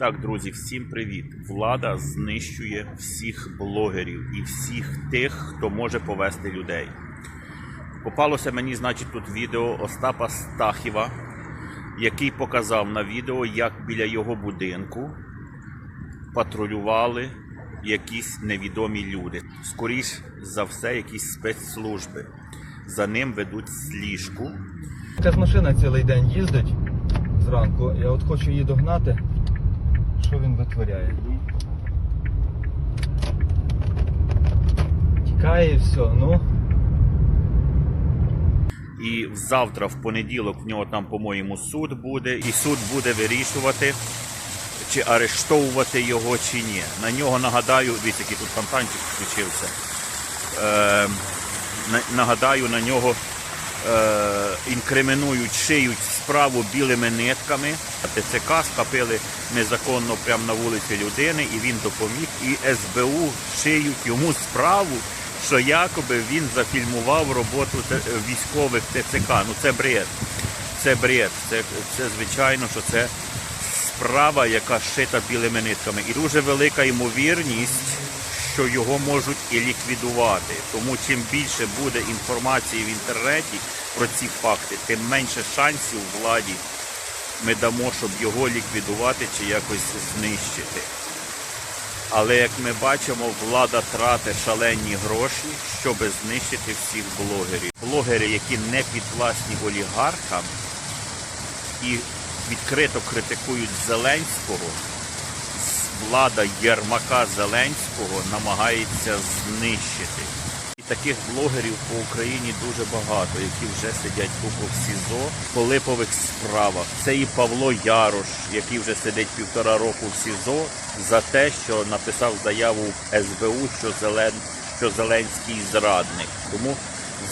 Так, друзі, всім привіт! Влада знищує всіх блогерів і всіх тих, хто може повести людей. Попалося мені, значить, тут відео Остапа Стахіва, який показав на відео, як біля його будинку патрулювали якісь невідомі люди. Скоріш за все, якісь спецслужби. За ним ведуть сліжку. Якась машина цілий день їздить зранку. Я от хочу її догнати. Що він витворяє? Тікає і все, ну. І завтра, в понеділок, в нього там, по-моєму, суд буде, і суд буде вирішувати, чи арештовувати його, чи ні. На нього нагадаю, який тут фонтанчик включився. Е, нагадаю, на нього інкримінують, шиють справу білими нитками. ТЦК схопили незаконно прямо на вулиці людини, і він допоміг. І СБУ шиють йому справу, що якоби він зафільмував роботу військових ТЦК. Ну це бред. Це бред. Це, це звичайно, що це справа, яка шита білими нитками. І дуже велика ймовірність, що його можуть і ліквідувати. Тому чим більше буде інформації в інтернеті про ці факти, тим менше шансів владі ми дамо, щоб його ліквідувати чи якось знищити. Але як ми бачимо, влада тратить шалені гроші, щоб знищити всіх блогерів. Блогери, які не підвласні олігархам і відкрито критикують Зеленського, влада Єрмака Зеленського намагається знищити. І таких блогерів по Україні дуже багато, які вже сидять тупо в СІЗО по липових справах. Це і Павло Ярош, який вже сидить півтора року в СІЗО за те, що написав заяву СБУ, що Зелен що Зеленський зрадник. Тому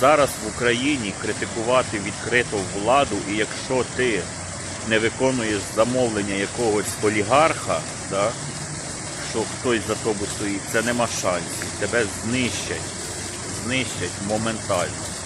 зараз в Україні критикувати відкрито владу, і якщо ти не виконуєш замовлення якогось олігарха, да, що хтось за тобою стоїть, це нема шансів. Тебе знищать, знищать моментально.